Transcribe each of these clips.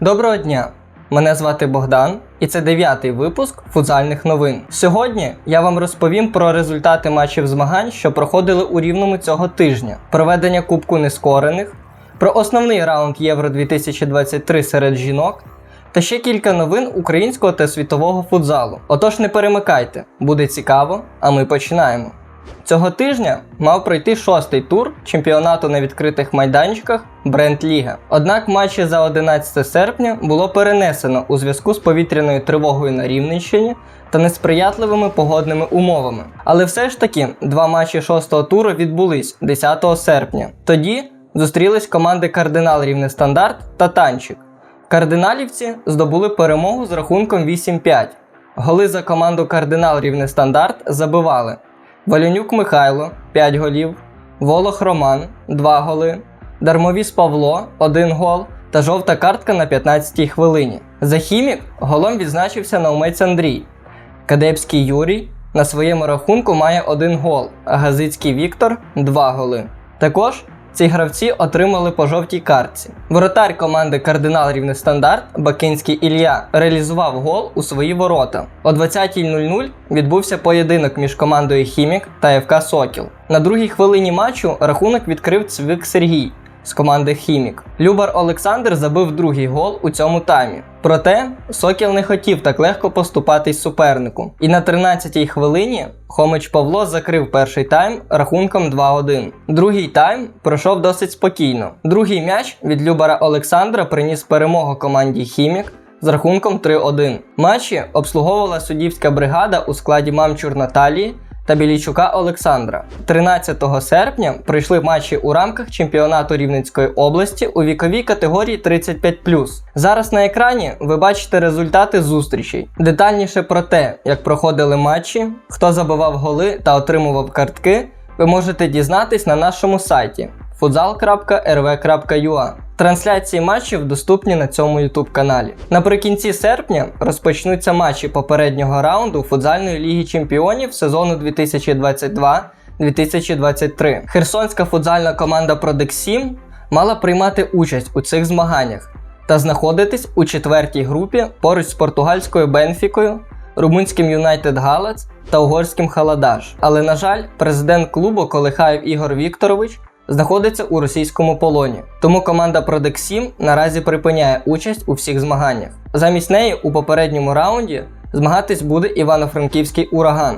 Доброго дня! Мене звати Богдан, і це дев'ятий випуск футзальних новин. Сьогодні я вам розповім про результати матчів змагань, що проходили у рівному цього тижня, проведення Кубку нескорених, про основний раунд Євро 2023 серед жінок. Та ще кілька новин українського та світового футзалу. Отож не перемикайте, буде цікаво, а ми починаємо. Цього тижня мав пройти шостий тур чемпіонату на відкритих майданчиках Бренд Ліга. Однак матчі за 11 серпня було перенесено у зв'язку з повітряною тривогою на Рівненщині та несприятливими погодними умовами. Але все ж таки два матчі шостого туру відбулись 10 серпня. Тоді зустрілись команди Кардинал Рівне Стандарт та Танчик. Кардиналівці здобули перемогу з рахунком 8-5. Голи за команду Кардинал Рівне Стандарт забивали Валюнюк Михайло 5 голів, Волох Роман 2 голи, Дармовіс Павло 1 гол та жовта картка на 15-й хвилині. За хімік голом відзначився Наумець Андрій. Кадепський Юрій на своєму рахунку має 1 гол, а Газицький Віктор 2 голи. Також ці гравці отримали по жовтій картці. Воротар команди Кардинал Рівне Стандарт Бакинський Ілля реалізував гол у свої ворота. О 20.00 відбувся поєдинок між командою Хімік та ФК Сокіл. На другій хвилині матчу рахунок відкрив Цвик Сергій з команди Хімік. Любар Олександр забив другий гол у цьому таймі. Проте Сокіл не хотів так легко поступатись супернику. І на 13-й хвилині Хомич Павло закрив перший тайм рахунком 2-1. Другий тайм пройшов досить спокійно. Другий м'яч від Любара Олександра приніс перемогу команді Хімік. З рахунком 3-1. Матчі обслуговувала суддівська бригада у складі Мамчур Наталії та Білійчука Олександра. 13 серпня пройшли матчі у рамках чемпіонату Рівненської області у віковій категорії 35+. Зараз на екрані ви бачите результати зустрічей. Детальніше про те, як проходили матчі, хто забивав голи та отримував картки, ви можете дізнатись на нашому сайті futsal.rv.ua. Трансляції матчів доступні на цьому YouTube каналі. Наприкінці серпня розпочнуться матчі попереднього раунду футзальної ліги чемпіонів сезону 2022-2023. Херсонська футзальна команда Продексім мала приймати участь у цих змаганнях та знаходитись у четвертій групі поруч з португальською Бенфікою, румунським Юнайтед Галац та угорським Халадаш. Але, на жаль, президент клубу Колихаєв Ігор Вікторович знаходиться у російському полоні. Тому команда Продексім наразі припиняє участь у всіх змаганнях. Замість неї у попередньому раунді змагатись буде Івано-Франківський ураган.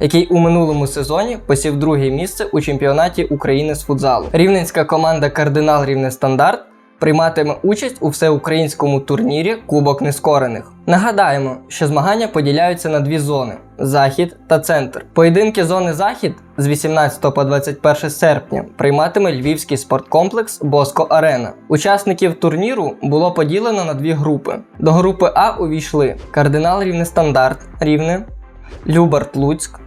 Який у минулому сезоні посів друге місце у чемпіонаті України з футзалу. Рівненська команда Кардинал Рівне Стандарт прийматиме участь у всеукраїнському турнірі Кубок Нескорених. Нагадаємо, що змагання поділяються на дві зони захід та центр. Поєдинки зони захід з 18 по 21 серпня прийматиме Львівський спорткомплекс Боско Арена. Учасників турніру було поділено на дві групи. До групи А увійшли Кардинал Рівне Стандарт Рівне, Любарт Луцьк,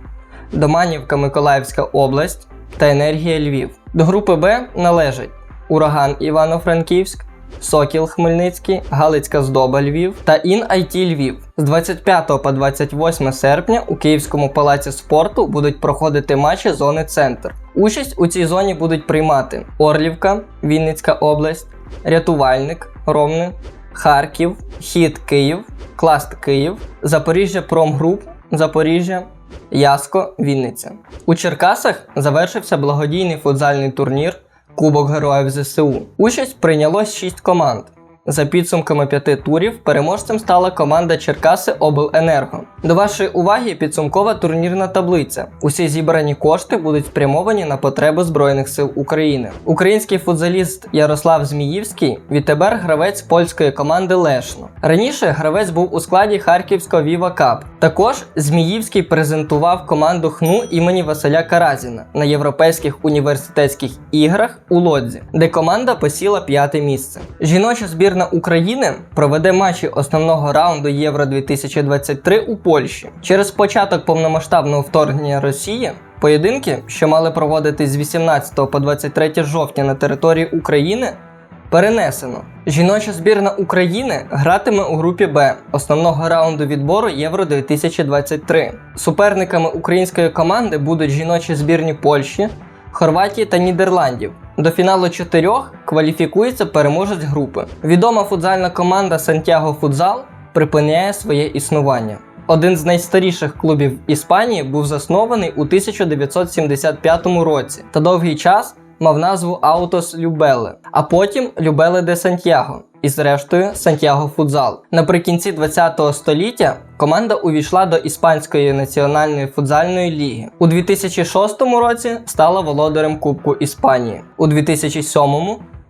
Доманівка Миколаївська область та Енергія Львів. До групи Б належать Ураган Івано-Франківськ, Сокіл Хмельницький, Галицька Здоба Львів та Ін IT Львів. З 25 по 28 серпня у Київському палаці спорту будуть проходити матчі зони Центр. Участь у цій зоні будуть приймати Орлівка, Вінницька область, Рятувальник, Ромни, Харків, Хід Київ, Класт Київ, Запоріжжя Промгруп, Запоріжжя. Яско, Вінниця. У Черкасах завершився благодійний футзальний турнір Кубок Героїв ЗСУ. Участь прийняло 6 команд. За підсумками п'яти турів переможцем стала команда Черкаси Обленерго. До вашої уваги підсумкова турнірна таблиця. Усі зібрані кошти будуть спрямовані на потреби Збройних сил України. Український футзаліст Ярослав Зміївський відтепер гравець польської команди Лешно. Раніше гравець був у складі Харківського Віва Кап. Також Зміївський презентував команду ХНУ імені Василя Каразіна на європейських університетських іграх у Лодзі, де команда посіла п'яте місце. Жіноча збірна України проведе матчі основного раунду Євро 2023 у Польщі. Через початок повномасштабного вторгнення Росії. Поєдинки, що мали проводитись з 18 по 23 жовтня на території України, перенесено. Жіноча збірна України гратиме у групі Б основного раунду відбору Євро 2023. Суперниками української команди будуть жіночі збірні Польщі, Хорватії та Нідерландів. До фіналу чотирьох кваліфікується переможець групи. Відома футзальна команда Сантьяго Футзал припиняє своє існування. Один з найстаріших клубів Іспанії був заснований у 1975 році та довгий час мав назву Аутос Любеле, а потім Любеле де Сантьяго і зрештою Сантьяго Футзал. Наприкінці 20 століття команда увійшла до Іспанської національної футзальної ліги. У 2006 році стала володарем Кубку Іспанії. У 2007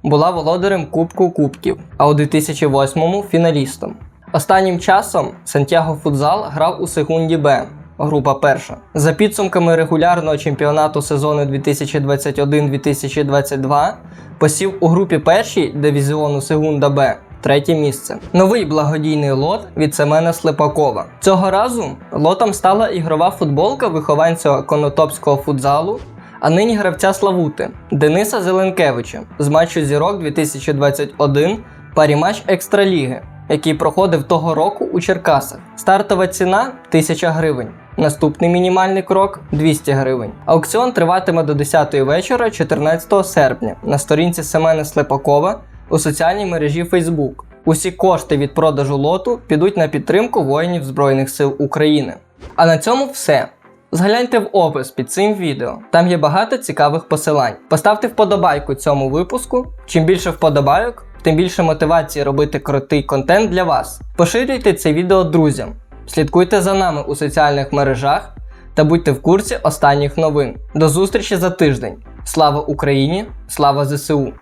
була володарем Кубку Кубків, а у 2008 фіналістом. Останнім часом Сантьяго Футзал грав у Сегунді Б, група перша. За підсумками регулярного чемпіонату сезону 2021-2022 посів у групі першій дивізіону Сегунда Б. Третє місце. Новий благодійний лот від Семена Слепакова. Цього разу лотом стала ігрова футболка вихованця Конотопського футзалу, а нині гравця Славути Дениса Зеленкевича з матчу Зірок 2021 паріматч Екстраліги, який проходив того року у Черкасах. Стартова ціна 1000 гривень. Наступний мінімальний крок 200 гривень. Аукціон триватиме до 10 вечора 14 серпня на сторінці Семена Слепакова у соціальній мережі Facebook. Усі кошти від продажу лоту підуть на підтримку воїнів Збройних сил України. А на цьому все. Згляньте в опис під цим відео. Там є багато цікавих посилань. Поставте вподобайку цьому випуску. Чим більше вподобайок, тим більше мотивації робити крутий контент для вас. Поширюйте це відео друзям. Слідкуйте за нами у соціальних мережах та будьте в курсі останніх новин. До зустрічі за тиждень. Слава Україні! Слава ЗСУ!